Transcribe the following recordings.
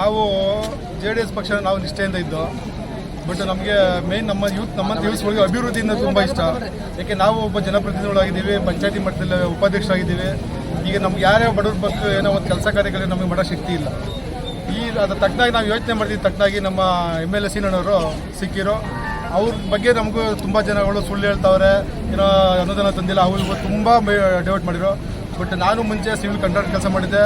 ನಾವು J D S ಪಕ್ಷ ನಾವು ನಿಷ್ಠೆಯಿಂದ ಇದ್ದು ಬಟ್ ನಮಗೆ ಮೇನ್ ನಮ್ಮ ಯೂತ್ ನಮ್ಮ ಯೂತ್ಸ್ಗಳಿಗೆ ಅಭಿವೃದ್ಧಿಯಿಂದ ತುಂಬ ಇಷ್ಟ. ಯಾಕೆ ನಾವು ಒಬ್ಬ ಜನಪ್ರತಿನಿಧಿಗಳಾಗಿದ್ದೀವಿ, ಪಂಚಾಯತಿ ಮಟ್ಟದಲ್ಲಿ ಉಪಾಧ್ಯಕ್ಷರಾಗಿದ್ದೀವಿ. ಈಗ ನಮ್ಗೆ ಯಾರ್ಯಾವ ಬಡವ್ರ ಬಗ್ಗೆ ಏನೋ ಒಂದು ಕೆಲಸ ಕಾರ್ಯಗಳಿಗೆ ನಮಗೆ ಮಾಡೋ ಶಕ್ತಿ ಇಲ್ಲ. ಈ ಅದ್ರ ತಕ್ಕನಾಗಿ ನಾವು ಯೋಚನೆ ಮಾಡ್ತೀವಿ, ತಕ್ಕನಾಗಿ ನಮ್ಮ ಎಂ ಎಲ್ ಎ ಸೀನಣ್ಣವರು ಸಿಕ್ಕಿರೋ, ಅವ್ರ ಬಗ್ಗೆ ನಮಗೂ ತುಂಬ ಜನಗಳು ಸುಳ್ಳು ಹೇಳ್ತಾವ್ರೆ, ಏನೋ ಅನುದಾನ ತಂದಿಲ್ಲ, ಅವ್ರಿಗೂ ತುಂಬ ಡೈವರ್ಟ್ ಮಾಡಿರೋ. ಬಟ್ ನಾನು ಮುಂಚೆ ಸಿವಿಲ್ ಕಾಂಟ್ರಾಕ್ಟ್ ಕೆಲಸ ಮಾಡಿದ್ದೆ.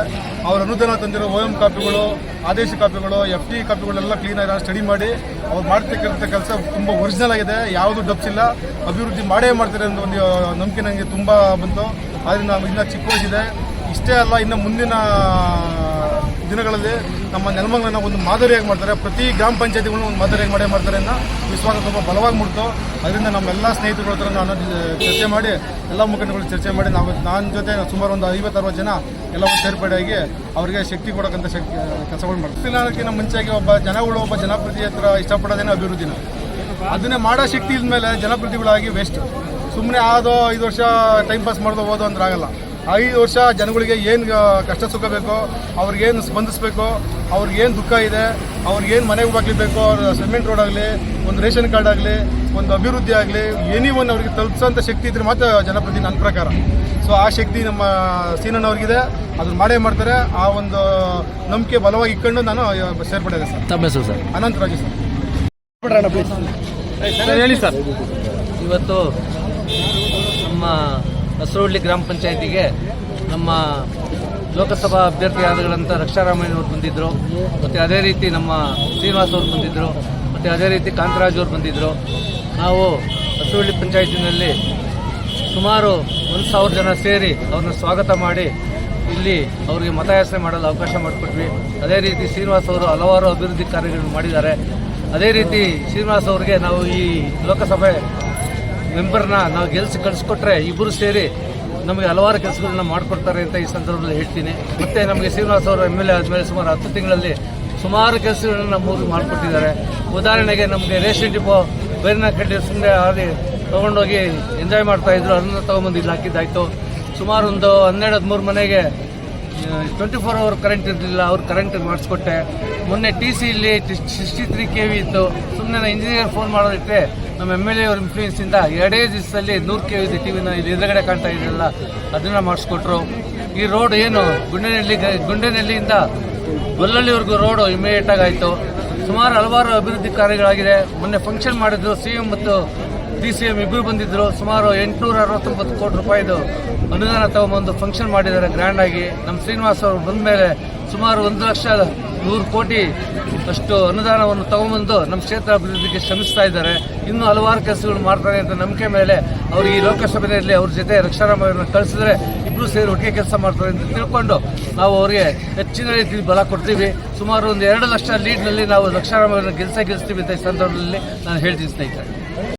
ಅವ್ರ ಅನುದಾನ ತಂದಿರೋ ಓ ಎಂ ಕಾಪಿಗಳು, ಆದೇಶ ಕಾಪಿಗಳು ಎಫ್ ಟಿ ಕಾಪಿಗಳೆಲ್ಲ ಕ್ಲೀನಾಗಿ ಸ್ಟಡಿ ಮಾಡಿ, ಅವ್ರು ಮಾಡ್ತಕ್ಕಂಥ ಕೆಲಸ ತುಂಬ ಒರಿಜಿನಲ್ ಆಗಿದೆ. ಯಾವುದು ಡಬ್ಸ್ ಇಲ್ಲ. ಅಭಿವೃದ್ಧಿ ಮಾಡೇ ಮಾಡ್ತಾರೆ ಅಂತ ಒಂದು ನಂಬಿಕೆ ನನಗೆ ತುಂಬ ಬಂತು. ಆದರೆ ನಾವು ಇನ್ನೂ ಚಿಕ್ಕ ವಯಸ್ಸಿದೆ ಇಷ್ಟೇ ಅಲ್ಲ, ಇನ್ನು ಮುಂದಿನ ದಿನಗಳಲ್ಲಿ ನಮ್ಮ ನೆಲಮಂಗಲನ ಒಂದು ಮಾದರಿಯಾಗಿ ಮಾಡ್ತಾರೆ. ಪ್ರತಿ ಗ್ರಾಮ ಪಂಚಾಯತಿಗಳನ್ನ ಒಂದು ಮಾದರಿಯಾಗಿ ಮಾಡೇ ಮಾಡ್ತಾರೆ ಅನ್ನೋ ವಿಶ್ವಾಸ ತುಂಬ ಬಲವಾಗಿ ಮುಡ್ತು ಅದರಿಂದ ನಮ್ಮೆಲ್ಲ ಸ್ನೇಹಿತರುಗಳ ಹತ್ರ ನಾನು ಚರ್ಚೆ ಮಾಡಿ, ಎಲ್ಲ ಮುಖಂಡಗಳು ಚರ್ಚೆ ಮಾಡಿ, ನಾವು ನನ್ನ ಜೊತೆ ಸುಮಾರು ಒಂದು ಐವತ್ತು ಅರವತ್ತು ಜನ ಎಲ್ಲ ಒಂದು ಸೇರ್ಪಡೆಯಾಗಿ ಅವರಿಗೆ ಶಕ್ತಿ ಕೊಡೋಕ್ಕಂಥ ಶಕ್ತಿ ಕೆಲಸಗಳು ಮಾಡ್ತೀವಿ. ಮುಂಚೆಗೆ ಒಬ್ಬ ಜನಗಳು, ಒಬ್ಬ ಜನಪ್ರತಿ ಹತ್ರ ಇಷ್ಟಪಡೋದೇನೋ ಅಭಿವೃದ್ಧಿನ ಅದನ್ನೇ ಮಾಡೋ ಶಕ್ತಿ ಇಲ್ಮೇಲೆ ಜನಪ್ರತಿಗಳಾಗಿ ವೇಸ್ಟ್ ಸುಮ್ಮನೆ ಆದೋ ಐದು ವರ್ಷ ಟೈಮ್ ಪಾಸ್ ಮಾಡೋದು ಓದೋ ಅಂದ್ರೆ ಆಗಲ್ಲ. ಐದು ವರ್ಷ ಜನಗಳಿಗೆ ಏನು ಕಷ್ಟ ಸುಖ ಬೇಕೋ ಅವ್ರಿಗೇನು ಸ್ಪಂದಿಸಬೇಕು ಅವ್ರಿಗೇನು ದುಃಖ ಇದೆ ಅವ್ರಿಗೇನು ಮನೆಗೆ ಬಾಗ್ಲಿಬೇಕು ಅವ್ರ ಸಿಮೆಂಟ್ ರೋಡ್ ಆಗಲಿ ಒಂದು ರೇಷನ್ ಕಾರ್ಡ್ ಆಗಲಿ ಒಂದು ಅಭಿವೃದ್ಧಿ ಆಗಲಿ ಎನಿ ಒನ್ ಅವ್ರಿಗೆ ತಲುಪಿಸೋಂಥ ಶಕ್ತಿ ಇದ್ರೆ ಮಾತ್ರ ಜನಪ್ರತಿ ನನ್ನ ಪ್ರಕಾರ. ಸೊ ಆ ಶಕ್ತಿ ನಮ್ಮ ಸೀನಣ್ಣವ್ರಿಗಿದೆ. ಅದನ್ನು ಮಾಡೇ ಮಾಡ್ತಾರೆ. ಆ ಒಂದು ನಂಬಿಕೆ ಬಲವಾಗಿ ಇಟ್ಕೊಂಡು ನಾನು ಸೇರ್ಪಡೆ ಸರ್. ತಮ್ಮ ಹೆಸರು sir? Anantha Raju sir. Sir ಹೇಳಿ ಸರ್. ಇವತ್ತು ನಮ್ಮ ಹಸರಹಳ್ಳಿ ಗ್ರಾಮ ಪಂಚಾಯತಿಗೆ ನಮ್ಮ ಲೋಕಸಭಾ ಅಭ್ಯರ್ಥಿಯಾದಗಳಂತ ರಕ್ಷಾರಾಮಯ್ಯನವ್ರು ಬಂದಿದ್ದರು ಮತ್ತು ಅದೇ ರೀತಿ ನಮ್ಮ ಶ್ರೀನಿವಾಸ್ ಅವರು ಬಂದಿದ್ದರು ಮತ್ತು ಅದೇ ರೀತಿ ಕಾಂತರಾಜ್ ಅವರು ಬಂದಿದ್ದರು ನಾವು ಹಸರಹಳ್ಳಿ ಪಂಚಾಯತಿನಲ್ಲಿ ಸುಮಾರು ಒಂದು ಸಾವಿರ ಜನ ಸೇರಿ ಅವ್ರನ್ನ ಸ್ವಾಗತ ಮಾಡಿ ಇಲ್ಲಿ ಅವರಿಗೆ ಮತಯಾಚನೆ ಮಾಡಲು ಅವಕಾಶ ಮಾಡಿಕೊಟ್ವಿ. ಅದೇ ರೀತಿ ಶ್ರೀನಿವಾಸ್ ಅವರು ಹಲವಾರು ಅಭಿವೃದ್ಧಿ ಕಾರ್ಯಗಳನ್ನು ಮಾಡಿದ್ದಾರೆ. ಅದೇ ರೀತಿ ಶ್ರೀನಿವಾಸ್ ಅವರಿಗೆ ನಾವು ಈ ಲೋಕಸಭೆ ಮೆಂಬರ್ನ ನಾವು ಗೆಲ್ಸಿ ಕಳಿಸ್ಕೊಟ್ರೆ ಇಬ್ಬರು ಸೇರಿ ನಮಗೆ ಹಲವಾರು ಕೆಲಸಗಳನ್ನ ಮಾಡಿಕೊಡ್ತಾರೆ ಅಂತ ಈ ಸಂದರ್ಭದಲ್ಲಿ ಹೇಳ್ತೀನಿ. ಮತ್ತು ನಮಗೆ ಶ್ರೀನಿವಾಸ ಅವರು ಎಂ ಎಲ್ ಎ ಆದಮೇಲೆ ಸುಮಾರು ಹತ್ತು ತಿಂಗಳಲ್ಲಿ ಸುಮಾರು ಕೆಲಸಗಳನ್ನ ನಮ್ಮೂರಿಗೆ ಮಾಡಿಕೊಟ್ಟಿದ್ದಾರೆ. ಉದಾಹರಣೆಗೆ ನಮಗೆ ರೇಷನ್ ಡಿಪೋ ಬೇರಿನ ಕಡ್ಡಿ ಸುಮ್ಮನೆ ಅಲ್ಲಿ ತೊಗೊಂಡೋಗಿ ಎಂಜಾಯ್ ಮಾಡ್ತಾ ಅದನ್ನು ಅದನ್ನ ತೊಗೊಂಬಂದು ಇಲ್ಲಿ ಹಾಕಿದ್ದಾಯಿತು. ಸುಮಾರು ಒಂದು ಹನ್ನೆರಡು ಹದಿಮೂರು ಮನೆಗೆ ಟ್ವೆಂಟಿ ಫೋರ್ ಅವರ್ ಕರೆಂಟ್ ಇರಲಿಲ್ಲ, ಅವ್ರು ಕರೆಂಟ್ ಮಾಡಿಸ್ಕೊಟ್ಟೆ. ಮೊನ್ನೆ ಟಿ ಸಿ ಇಲ್ಲಿ ಸಿಕ್ಸ್ಟಿ ತ್ರೀ ಕೆ ವಿ ಇತ್ತು. ಸುಮ್ಮನೆ ಇಂಜಿನಿಯರ್ ಫೋನ್ ಮಾಡೋದಿಟ್ಟರೆ ನಮ್ಮ ಎಂ ಎಲ್ ಎ ಅವ್ರ ಇನ್ಫ್ಲೂಯೆನ್ಸಿಂದ ಎರಡೇ ದಿವಸದಲ್ಲಿ ನೂರು ಕೆ ವಿ ಟಿ ವಿನ ಇಲ್ಲಿ ಎದುರುಗಡೆ ಕಾಣ್ತಾ ಇದೆಯಲ್ಲ ಅದನ್ನು ಮಾಡಿಸ್ಕೊಟ್ರು. ಈ ರೋಡ್ ಏನು ಗುಂಡೆನಹಳ್ಳಿ ಗುಂಡೆನಹಳ್ಳಿಯಿಂದ ಬಲ್ಲಳ್ಳಿವರೆಗೂ ರೋಡು ಇಮಿಡಿಯೇಟಾಗಿ ಆಯಿತು. ಸುಮಾರು ಹಲವಾರು ಅಭಿವೃದ್ಧಿ ಕಾರ್ಯಗಳಾಗಿದೆ. ಮೊನ್ನೆ ಫಂಕ್ಷನ್ ಮಾಡಿದ್ರು ಸಿ ಎಂ ಮತ್ತು ಡಿ ಸಿ ಎಂ ಇಬ್ಬರು ಬಂದಿದ್ದರು ಸುಮಾರು ಎಂಟುನೂರ ಅರವತ್ತೊಂಬತ್ತು ಕೋಟಿ ರೂಪಾಯಿದು ಅನುದಾನ ತಗೊಂಬಂದು ಫಂಕ್ಷನ್ ಮಾಡಿದ್ದಾರೆ. ಗ್ರ್ಯಾಂಡ್ ಆಗಿ. ನಮ್ಮ ಶ್ರೀನಿವಾಸ್ ಅವರು ಬಂದ ಮೇಲೆ ಸುಮಾರು ಒಂದು ಲಕ್ಷ ನೂರು ಕೋಟಿ ಅಷ್ಟು ಅನುದಾನವನ್ನು ತಗೊಂಬಂದು ನಮ್ಮ ಕ್ಷೇತ್ರ ಅಭಿವೃದ್ಧಿಗೆ ಶ್ರಮಿಸ್ತಾ ಇದ್ದಾರೆ. ಇನ್ನೂ ಹಲವಾರು ಕೆಲಸಗಳು ಮಾಡ್ತಾರೆ ಅಂತ ನಂಬಿಕೆ ಮೇಲೆ ಅವರು ಈ ಲೋಕಸಭೆಯಲ್ಲಿ ಅವ್ರ ಜೊತೆ ರಕ್ಷಾರಾಮಯ್ಯವ್ರನ್ನ ಕಳಿಸಿದ್ರೆ ಇಬ್ಬರು ಸೇರಿ ಒಟ್ಟಿಗೆ ಕೆಲಸ ಮಾಡ್ತಾರೆ ಅಂತ ತಿಳ್ಕೊಂಡು ನಾವು ಅವರಿಗೆ ಹೆಚ್ಚಿನ ರೀತಿಯಲ್ಲಿ ಬಲ ಕೊಡ್ತೀವಿ. ಸುಮಾರು ಒಂದು ಎರಡು ಲಕ್ಷ ಲೀಡ್ನಲ್ಲಿ ನಾವು ರಕ್ಷಾರಾಮಯ್ಯವ್ರನ್ನ ಗೆಲ್ಸೇ ಗೆಲ್ಸ್ತೀವಿ ಅಂತ ಈ ಸಂದರ್ಭದಲ್ಲಿ ನಾನು ಹೇಳ್ತೀನಿ ಸ್ನೇಹಿತರೆ.